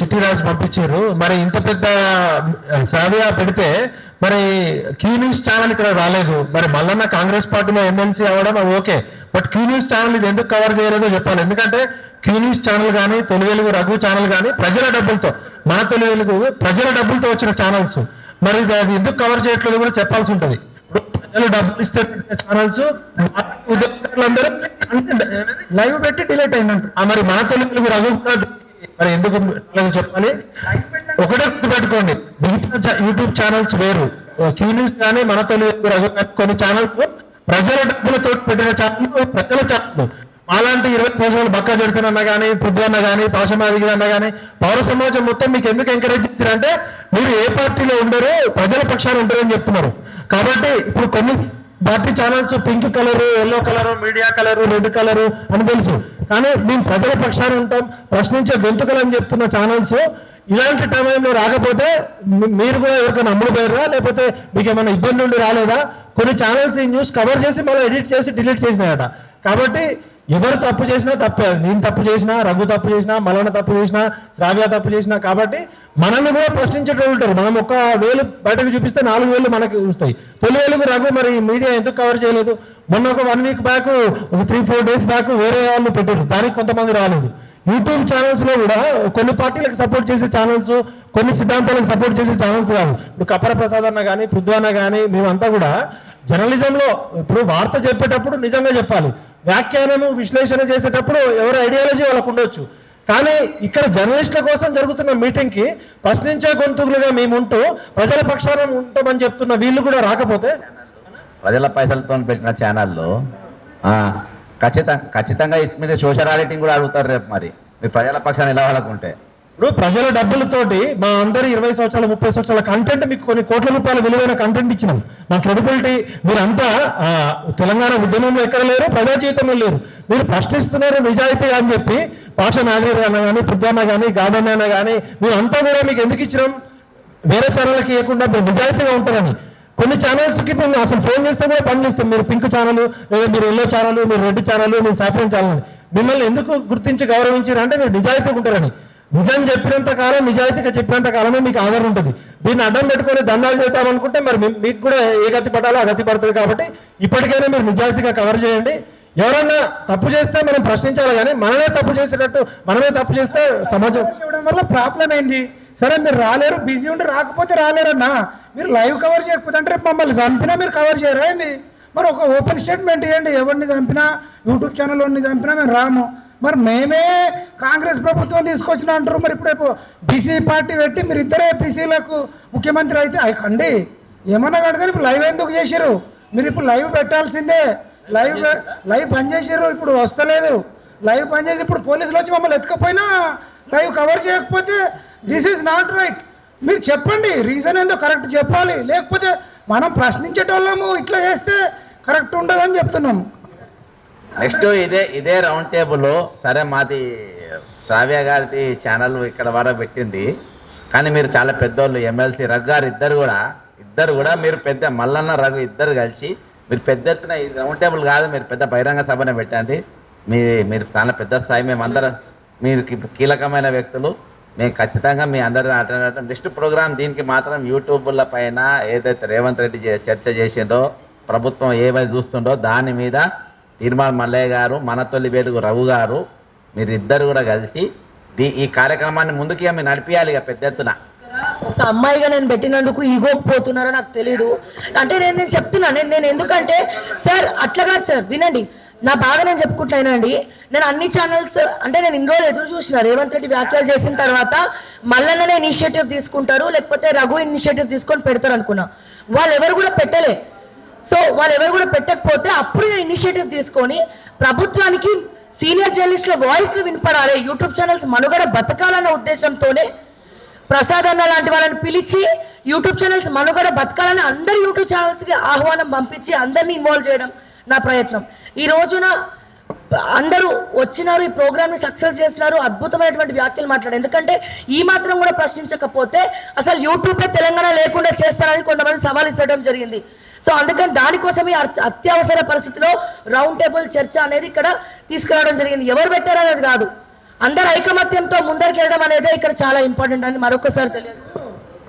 చిట్టి రాసి పంపించారు. మరి ఇంత పెద్ద సర్వే పెడితే మరి క్యూ న్యూస్ ఛానల్ ఇక్కడ రాలేదు. మరి మల్లన్న కాంగ్రెస్ పార్టీలో ఎమ్మెల్సీ అవ్వడం అది okay. But Q news channel ఇది ఎందుకు కవర్ చేయలేదో చెప్పాలి. ఎందుకంటే క్యూ న్యూస్ ఛానల్ కానీ తొలి వెలుగు రఘు ఛానల్ కానీ ప్రజల డబ్బులతో మన తొలి వెలుగు ప్రజల డబ్బులతో వచ్చిన ఛానల్స్ మరి అది ఎందుకు కవర్ చేయట్లేదు కూడా చెప్పాల్సి ఉంటుంది. ప్రజలు డబ్బులు ఇస్తే ఛానల్స్ ఉద్యోగులందరూ లైవ్ పెట్టి డిలీట్ అయిందంట మరి మన తొలి వెలుగు రఘు కూడా మరి ఎందుకు చెప్పాలి? ఒకటే పెట్టుకోండి మిగతా చా- యూట్యూబ్ ఛానల్స్ వేరు క్యూ న్యూస్ కానీ మన తెలుగు కొన్ని ఛానల్స్ ప్రజల డబ్బులతో పెట్టిన ఛానల్ ప్రజల ఛానల్ అలాంటి ఇరవై సంవత్సరాలు బక్క జడిసిన అన్న కానీ పృథ్వీ అన్న కానీ పాశమాదిగిరి అన్న కానీ పౌర సమాజం మొత్తం మీకు ఎందుకు ఎంకరేజ్ చేశారంటే మీరు ఏ పార్టీలో ఉండరు ప్రజల పక్షాలు ఉంటారని అని చెప్తున్నారు. కాబట్టి ఇప్పుడు కొన్ని party channels pink colour yellow colour media colour red colour అని తెలుసు. కానీ మేము ప్రజల పక్షాన ఉంటాం ప్రశ్నించే గొంతుకలు అని చెప్తున్న ఛానల్స్ ఇలాంటి టైంలో రాకపోతే మీరు కూడా ఎవరికైనా అమ్ముడు పోయారా లేకపోతే మీకు ఏమైనా ఇబ్బంది ఉండి రాలేదా? కొన్ని ఛానల్స్ ఈ న్యూస్ కవర్ చేసి మళ్ళీ ఎడిట్ చేసి డిలీట్ చేసినాయట. కాబట్టి ఎవరు తప్పు చేసినా తప్పే. నేను తప్పు చేసినా రఘు తప్పు చేసినా మలన తప్పు చేసినా శ్రావ్య తప్పు చేసినా కాబట్టి మనల్ని కూడా ప్రశ్నించేటోళ్ళు ఉంటారు. మనం ఒక వేలు బయటకు చూపిస్తే నాలుగు వేలు మనకి వస్తాయి. తొలి వేలుకు రఘు మరి మీడియా ఎందుకు కవర్ చేయలేదు? మొన్న ఒక వన్ వీక్ బ్యాక్ ఒక త్రీ ఫోర్ డేస్ బ్యాక్ వేరే వాళ్ళు పెట్టారు. దానికి కొంతమంది రాలేదు. యూట్యూబ్ ఛానల్స్లో కూడా కొన్ని పార్టీలకు సపోర్ట్ చేసే ఛానల్స్ కొన్ని సిద్ధాంతాలకు సపోర్ట్ చేసే ఛానల్స్ కాదు ఇప్పుడు కపర ప్రసాద్ అన్న కానీ పుద్వాన కానీ మేమంతా కూడా జర్నలిజంలో ఇప్పుడు వార్త చెప్పేటప్పుడు నిజంగా చెప్పాలి. వ్యాఖ్యానము విశ్లేషణ చేసేటప్పుడు ఎవరి ఐడియాలజీ వాళ్ళకు ఉండొచ్చు. కానీ ఇక్కడ జర్నలిస్టుల కోసం జరుగుతున్న మీటింగ్కి ప్రశ్నించే గొంతుకులుగా మేము ఉంటూ ప్రజల పక్షాన ఉంటామని చెప్తున్న వీళ్ళు కూడా రాకపోతే ప్రజల పైసలతో పెట్టిన ఛానల్లో ఖచ్చితంగా ఖచ్చితంగా మీరు సోషల్ ఆడిటింగ్ కూడా అడుగుతారు రేపు మరి. మీరు ప్రజల పక్షాన్ని నిలవాలనుకుంటే ఇప్పుడు ప్రజల డబ్బులతోటి మా అందరి ఇరవై సంవత్సరాల ముప్పై సంవత్సరాల కంటెంట్ మీకు కొన్ని కోట్ల రూపాయల విలువైన కంటెంట్ ఇచ్చినాం. మా క్రెడిబిలిటీ మీరంతా తెలంగాణ ఉద్యమంలో ఎక్కడ లేరు ప్రజా జీవితంలో లేరు. మీరు ప్రశ్నిస్తున్నారు నిజాయితీ అని చెప్పి పాష నాగేర్ అన్న కానీ పుద్దన్న కానీ గాదన్న అన్న కానీ మీరు అంతా కూడా మీకు ఎందుకు ఇచ్చినాం? వేరే ఛానల్కి ఇవ్వకుండా మీరు నిజాయితీగా ఉంటారని. కొన్ని ఛానల్స్కి మేము అసలు ఫోన్ చేస్తే కూడా పని చేస్తాం మీరు పింక్ ఛానల్ లేదా మీరు ఎల్లో ఛానల్ మీరు రెడ్ ఛానల్ మీరు సాఫ్రన్ ఛానల్ మిమ్మల్ని ఎందుకు గుర్తించి గౌరవించారు అంటే మీరు నిజాయితీగా ఉంటారని. నిజం చెప్పినంత కాలం నిజాయితీగా చెప్పినంత కాలమే మీకు ఆధారం ఉంటుంది. దీన్ని అడ్డం పెట్టుకొని దండాలు చేద్దామనుకుంటే మరి మీ- మీకు కూడా ఏ గతి పడాలో ఆ గతి పడుతుంది కాబట్టి ఇప్పటికైనా మీరు నిజాయితీగా కవర్ చేయండి. ఎవరన్నా తప్పు చేస్తే మనం ప్రశ్నించాలి కానీ మనమే తప్పు చేసేటట్టు మనమే తప్పు చేస్తే సమాజం వల్ల ప్రాబ్లం అయింది సరే మీరు రాలేరు బిజీ ఉండి రాకపోతే రాలేరన్నా. మీరు లైవ్ కవర్ చేయకపోతే అంటే రేపు మమ్మల్ని చంపినా మీరు కవర్ చేయరా ఏంది? మరి ఒక ఓపెన్ స్టేట్మెంట్ ఇవ్వండి ఎవరిని చంపినా యూట్యూబ్ ఛానల్ చంపినా మేము రాము. మరి మేమే కాంగ్రెస్ ప్రభుత్వం తీసుకొచ్చిన అంటారు. మరి ఇప్పుడు బీసీ పార్టీ పెట్టి మీరు ఇద్దరే బీసీలకు ముఖ్యమంత్రి అయితే అయ్యి కండి. ఏమన్నా కానీ ఇప్పుడు లైవ్ ఎందుకు చేశారు మీరు ఇప్పుడు లైవ్ పెట్టాల్సిందే. లైవ్ లైవ్ పనిచేసారు ఇప్పుడు వస్తలేదు. లైవ్ పనిచేసి ఇప్పుడు పోలీసులు వచ్చి మమ్మల్ని ఎత్తుకపోయినా లైవ్ కవర్ చేయకపోతే దిస్ ఈజ్ నాట్ రైట్ మీరు చెప్పండి రీజన్ ఏందో కరెక్ట్ చెప్పాలి. లేకపోతే మనం ప్రశ్నించేటోళ్ళము ఇట్లా చేస్తే కరెక్ట్ ఉండదని చెప్తున్నాం నెక్స్ట్ ఇదే ఇదే రౌండ్ టేబుల్ సరే మాది శ్రావ్య గారి ఛానల్ ఇక్కడ వరకు పెట్టింది. కానీ మీరు చాలా పెద్దోళ్ళు ఎమ్మెల్సీ రఘు గారు ఇద్దరు కూడా ఇద్దరు కూడా మీరు పెద్ద మల్లన్న రఘు ఇద్దరు కలిసి మీరు పెద్ద ఎత్తున ఈ రౌండ్ టేబుల్ కాదు మీరు పెద్ద బహిరంగ సభనే పెట్టండి. మీ మీరు చాలా పెద్ద స్థాయి మేమందరం మీరు కీలకమైన వ్యక్తులు. మేము ఖచ్చితంగా మీ అందరి నెక్స్ట్ ప్రోగ్రామ్ దీనికి మాత్రం యూట్యూబ్ల పైన ఏదైతే రేవంత్ రెడ్డి చే- చర్చ చేసిండో ప్రభుత్వం ఏమైనా చూస్తుండో దాని మీద తీర్మాన మల్లయ్య గారు మన తొలి వేలుగు రఘు గారు మీరిద్దరు కూడా కలిసి దీ ఈ కార్యక్రమాన్ని ముందుకి మేము నడిపించాలి ఇక పెద్ద ఎత్తున. ఒక అమ్మాయిగా నేను పెట్టినందుకు ఇగోకపోతున్నారో నాకు తెలియదు అంటే నేను నేను చెప్తున్నా నేను నేను ఎందుకంటే సార్ అట్లా కాదు సార్ వినండి. నా బాధ నేను చెప్పుకుంటున్నానండి నేను అన్ని ఛానల్స్ అంటే నేను ఇన్ని రోజులు ఎదురు చూసిన రేవంత్ రెడ్డి వ్యాఖ్యలు చేసిన తర్వాత మల్లన్ననే ఇనిషియేటివ్ తీసుకుంటారు లేకపోతే రఘు ఇనిషియేటివ్ తీసుకొని పెడతారు అనుకున్నా. వాళ్ళు ఎవరు కూడా పెట్టలే. సో వాళ్ళు ఎవరు కూడా పెట్టకపోతే అప్పుడు నేను ఇనిషియేటివ్ తీసుకొని ప్రభుత్వానికి సీనియర్ జర్నలిస్టుల వాయిస్లు వినపడాలి. యూట్యూబ్ ఛానల్స్ మనుగడ బతకాలన్న ఉద్దేశంతోనే ప్రసాద్ అన్న లాంటి వాళ్ళని పిలిచి యూట్యూబ్ ఛానల్స్ మనుగడ బతకాలని అందరి యూట్యూబ్ ఛానల్స్కి ఆహ్వానం పంపించి అందరినీ ఇన్వాల్వ్ చేయడం. నా ప్రయత్నం. ఈ రోజున అందరూ వచ్చినారు ఈ ప్రోగ్రామ్ని సక్సెస్ చేస్తున్నారు అద్భుతమైనటువంటి వ్యాఖ్యలు మాట్లాడారు. ఎందుకంటే ఈ మాత్రం కూడా ప్రశ్నించకపోతే అసలు యూట్యూబ్లో తెలంగాణ లేకుండా చేస్తారని కొంతమంది సవాల్ ఇచ్చడం జరిగింది. సో అందుకని దానికోసమే అత్యవసర పరిస్థితిలో రౌండ్ టేబుల్ చర్చ అనేది ఇక్కడ తీసుకురావడం జరిగింది. ఎవరు పెట్టారనేది కాదు. అందరు ఐకమత్యంతో ముందరికి వెళ్ళడం అనేది ఇక్కడ చాలా ఇంపార్టెంట్ అని మరొకసారి తెలియదు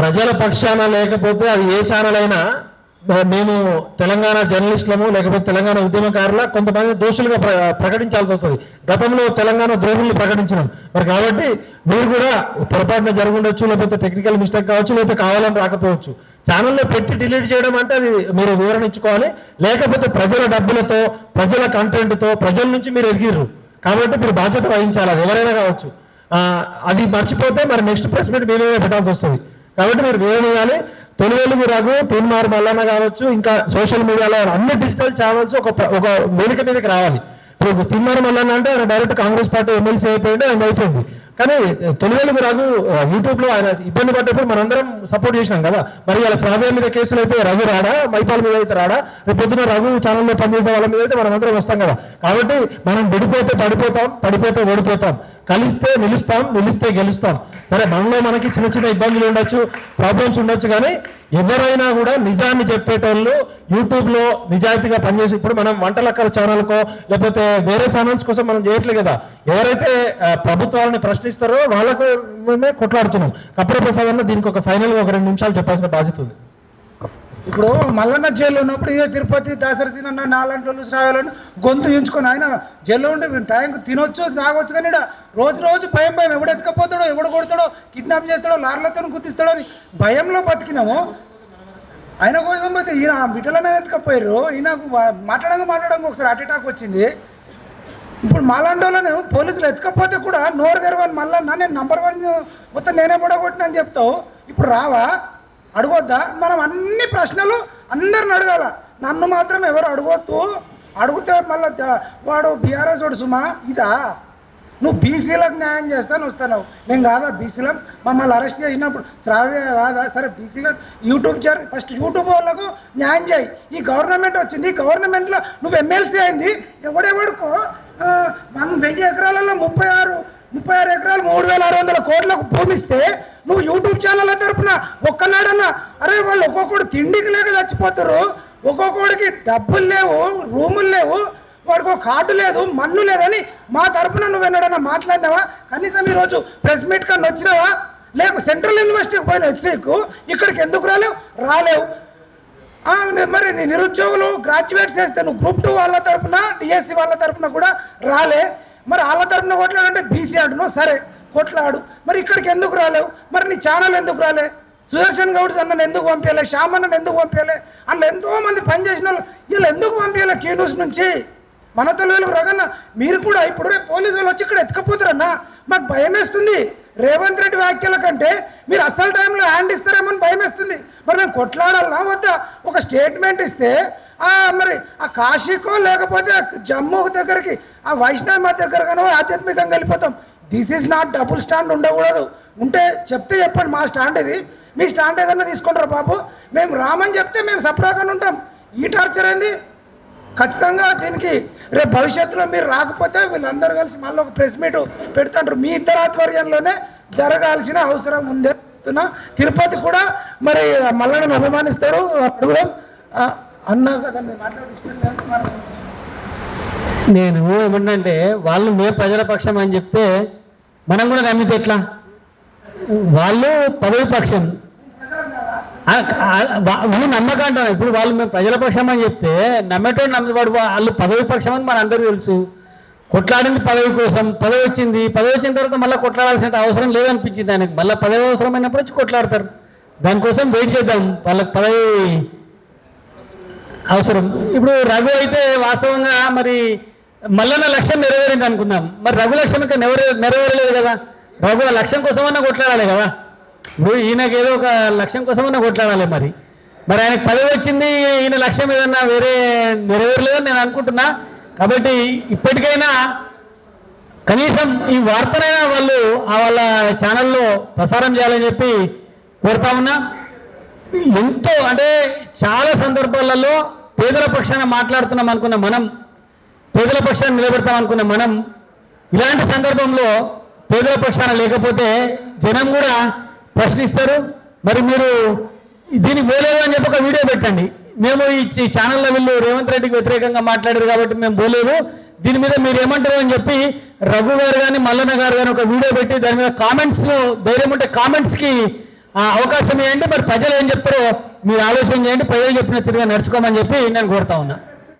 ప్రజల పక్షాన లేకపోతే అది ఏ ఛానల్ అయినా మేము తెలంగాణ జర్నలిస్టులము లేకపోతే తెలంగాణ ఉద్యమకారుల కొంతమంది దోషులుగా ప్ర- ప్రకటించాల్సి వస్తుంది. గతంలో తెలంగాణ ద్రోహుల్ని ప్రకటించినాం. మరి కాబట్టి మీరు కూడా పొరపాటున జరుగుండొచ్చు లేకపోతే టెక్నికల్ మిస్టేక్ కావచ్చు లేకపోతే కావాలని రాకపోవచ్చు. ఛానల్లో పెట్టి డిలీట్ చేయడం అంటే అది మీరు వివరణ ఇచ్చుకోవాలి. లేకపోతే ప్రజల డబ్బులతో ప్రజల కంటెంట్తో ప్రజల నుంచి మీరు ఎదిగిర్రు. కాబట్టి మీరు బాధ్యత వహించాలి ఎవరైనా కావచ్చు. అది మర్చిపోతే మరి నెక్స్ట్ ప్రెస్ మీట్ మీరే పెట్టాల్సి వస్తుంది. కాబట్టి మీరు వివరణ ఇవ్వాలి. తొలి వెలుగు రఘు తీన్మార్ మల్లన్న కావచ్చు ఇంకా సోషల్ మీడియాలో అన్ని డిజిటల్ ఛానల్స్ ఒక ఒక వేదిక మీదకి రావాలి. ఇప్పుడు తిన్నారు మల్లన్న అంటే ఆయన డైరెక్ట్ కాంగ్రెస్ పార్టీ ఎమ్మెల్సీ అయిపోయింది ఆయన అయిపోయింది కానీ తొలి వెలుగు రఘు యూట్యూబ్లో ఆయన ఇబ్బంది పడ్డప్పుడు మనందరం సపోర్ట్ చేసినాం కదా. మరి ఇలా శ్రావ్య మీద కేసులు అయితే రఘు రాడా మైపాల్ మీద అయితే రాడా? రేపు పొద్దున రఘు ఛానల్లో పనిచేసే వాళ్ళ మీద అయితే మనం అందరం వస్తాం కదా. కాబట్టి మనం విడిపోతే పడిపోతాం పడిపోతే ఓడిపోతాం. కలిస్తే నిలుస్తాం నిలిస్తే గెలుస్తాం. సరే మనలో మనకి చిన్న చిన్న ఇబ్బందులు ఉండొచ్చు ప్రాబ్లమ్స్ ఉండొచ్చు కానీ ఎవరైనా కూడా నిజాన్ని చెప్పేటోళ్ళు యూట్యూబ్లో నిజాయితీగా పనిచేసి ఇప్పుడు మనం వంటలక్కల ఛానల్కో లేకపోతే వేరే ఛానల్స్ కోసం మనం చేయట్లేదు కదా. ఎవరైతే ప్రభుత్వాలని ప్రశ్నిస్తారో వాళ్ళకు మేమే కొట్లాడుతున్నాం. కపర ప్రసాద్ అన్న దీనికి ఒక ఫైనల్గా ఒక రెండు నిమిషాలు చెప్పాల్సిన బాధ్యత ఉంది. ఇప్పుడు మల్లన్న జైల్లో ఉన్నప్పుడు ఇదే తిరుపతి దాసరసిన నాలాంటి వాళ్ళు శ్రావ్యాలను గొంతు ఉంచుకొని ఆయన జైల్లో ఉండి టైంకి తినొచ్చు తాగొచ్చు కానీ ఈడ రోజు రోజు భయం భయం. ఎవడు ఎత్తుకపోతాడో ఎవడు కొడతాడో కిడ్నాప్ చేస్తాడో లార్లతో గుర్తిస్తాడో అని భయంలో బతికినాము. ఆయన కోసం పోతే ఈయన బిడ్డలనే ఎత్తుకపోయారు ఈయనకు మాట్లాడంగా మాట్లాడంగా ఒకసారి అటాక్ వచ్చింది. ఇప్పుడు మాలాండోళ్ళను పోలీసులు ఎత్తుకపోతే కూడా నోరు తెరవని మళ్ళా నేను నంబర్ వన్ మొత్తం నేనే పడగొట్టిన అని చెప్తావు. ఇప్పుడు రావా? అడగొద్దా? మనం అన్ని ప్రశ్నలు అందరిని అడగాల. నన్ను మాత్రం ఎవరు అడగొద్దు. అడిగితే మళ్ళీ వాడు బీఆర్ఎస్ వాడు సుమా ఇదా? నువ్వు బీసీలకు న్యాయం చేస్తాను వస్తాను నేను కాదా బీసీలం మమ్మల్ని అరెస్ట్ చేసినప్పుడు శ్రావ్య కాదా? సరే బీసీలో యూట్యూబ్ చేరు ఫస్ట్ యూట్యూబ్ వాళ్ళకు న్యాయం చేయి. ఈ గవర్నమెంట్ వచ్చింది. ఈ గవర్నమెంట్లో నువ్వు ఎమ్మెల్సీ అయింది. ఎవడెవడుకో మనం వెయ్యి ఎకరాలలో ముప్పై ఆరు ముప్పై ఆరు ఎకరాలు మూడు వేల ఆరు వందల కోట్లకు భూమిస్తే నువ్వు యూట్యూబ్ ఛానల్ తరపున ఒక్కనాడన్నా అరే వాళ్ళు ఒక్కొక్కడు తిండికి లేక చచ్చిపోతారు. ఒక్కొక్కడికి డబ్బులు లేవు రూములు లేవు వాడికి ఒక కార్డు లేదు మన్ను లేదని మా తరపున నువ్వు ఎన్నడన్నా మాట్లాడినావా? కనీసం ఈరోజు ప్రెస్ మీట్ కన్నా వచ్చినావా? లేక సెంట్రల్ యూనివర్సిటీకి పోయిన ఎస్సీకు ఇక్కడికి ఎందుకు రాలేవు? రాలేవు. మరి నీ నిరుద్యోగులు గ్రాడ్యుయేట్స్ చేస్తే నువ్వు గ్రూప్ టూ వాళ్ళ తరపున డిఎస్సి వాళ్ళ తరపున కూడా రాలే. మరి వాళ్ళ తరపున కొట్లాడంటే బీసీ అంటున్నావు? సరే. కొట్లాడు. మరి ఇక్కడికి ఎందుకు రాలేవు? మరి నీ ఛానల్ ఎందుకు రాలే? సుదర్శన్ గౌడ్ అన్నను ఎందుకు పంపించలే? శ్యామ్ అన్నను ఎందుకు పంపించలే? అందులో ఎంతోమంది పనిచేసిన వాళ్ళు వీళ్ళు ఎందుకు పంపించలే క్యూన్యూస్ నుంచి? మన తెలుగులకు రగన్న మీరు కూడా ఇప్పుడు రేపు పోలీసు వాళ్ళు వచ్చి ఇక్కడ ఎత్తుకపోతారన్నా? మాకు భయం వేస్తుంది. రేవంత్ రెడ్డి వ్యాఖ్యల కంటే మీరు అసలు టైంలో హ్యాండ్ ఇస్తారేమో అని భయం వేస్తుంది. మరి మేము కొట్లాడాలనా? వద్దా? ఒక స్టేట్మెంట్ ఇస్తే మరి ఆ కాశీకో లేకపోతే జమ్మూ దగ్గరికి ఆ వైష్ణవి మా దగ్గర కనో ఆధ్యాత్మికంగా వెళ్ళిపోతాం. This is not double stand ఉండకూడదు. ఉంటే చెప్తే చెప్పండి మా స్టాండ్ ఇది. మీ స్టాండ్ ఏదన్నా తీసుకుంటారు బాబు? మేము రామని చెప్తే మేము సపరాగానే ఉంటాం. ఈ టార్చర్ ఏంది? ఖచ్చితంగా దీనికి రేపు భవిష్యత్తులో మీరు రాకపోతే వీళ్ళందరూ కలిసి మళ్ళీ ఒక ప్రెస్ మీట్ పెడుతుంటారు మీ ఇద్దరు ఆధ్వర్యంలోనే జరగాల్సిన అవసరం ఉంది తిరుపతి కూడా మరి మల్లన్నను అభిమానిస్తారు అడుగుదాం. అన్నా కదండి నేను ఏమంటే వాళ్ళు మే ప్రజల పక్షం అని చెప్తే మనం కూడా నమ్మితే ఎట్లా? వాళ్ళు పదవి పక్షం. ఆ, నువ్వు నమ్మకం అంటాను ఇప్పుడు వాళ్ళు మేము ప్రజల పక్షం అని చెప్తే నమ్మేటోడు నమ్మేవాడు వాళ్ళు పదవి పక్షం అని మన అందరికీ తెలుసు. కొట్లాడింది పదవి కోసం పదవి వచ్చింది. పదవి వచ్చిన తర్వాత మళ్ళీ కొట్లాడాల్సిన అవసరం లేదనిపించింది ఆయనకు. మళ్ళీ పదవి అవసరమైనప్పుడు వచ్చి కొట్లాడతారు. దానికోసం వెయిట్ చేద్దాం. వాళ్ళకి పదవి అవసరం. ఇప్పుడు రఘు అయితే వాస్తవంగా మరి మల్లన్న లక్ష్యం నెరవేరింది అనుకున్నాం. మరి రఘు లక్ష్యం ఇంకా నెరవే నెరవేరలేదు కదా. రఘు ఆ లక్ష్యం కోసమన్నా కొట్లాడాలి కదా. ఇప్పుడు ఈయనకి ఏదో ఒక లక్ష్యం కోసమన్నా కొట్లాడాలి మరి. మరి ఆయనకు పదవి వచ్చింది ఈయన లక్ష్యం ఏదన్నా వేరే నెరవేరలేదని నేను అనుకుంటున్నా. కాబట్టి ఇప్పటికైనా కనీసం ఈ వార్తనైనా వాళ్ళు ఆ వాళ్ళ ఛానల్లో ప్రసారం చేయాలని చెప్పి కోరుతా ఉన్నా. ఎంతో అంటే చాలా సందర్భాలలో పేదల పక్షాన మాట్లాడుతున్నాం అనుకున్న మనం. పేదల పక్షాన్ని నిలబెడతాం అనుకున్న మనం ఇలాంటి సందర్భంలో పేదల పక్షాన లేకపోతే జనం కూడా ప్రశ్నిస్తారు. మరి మీరు దీనికి పోలేదు అని చెప్పి ఒక వీడియో పెట్టండి. మేము ఈ ఈ ఛానల్లో వీళ్ళు రేవంత్ రెడ్డికి వ్యతిరేకంగా మాట్లాడారు కాబట్టి మేము పోలేదు దీని మీద మీరు ఏమంటారు అని చెప్పి రఘు గారు కానీ మల్లన్న గారు కానీ ఒక వీడియో పెట్టి దాని మీద కామెంట్స్లో ధైర్యం ఉంటే కామెంట్స్కి అవకాశం ఇవ్వండి. మరి ప్రజలు ఏం చెప్తారో మీరు ఆలోచన చేయండి. ప్రజలు చెప్పిన తిరిగి నడుచుకోమని చెప్పి నేను కోరుతా ఉన్నా.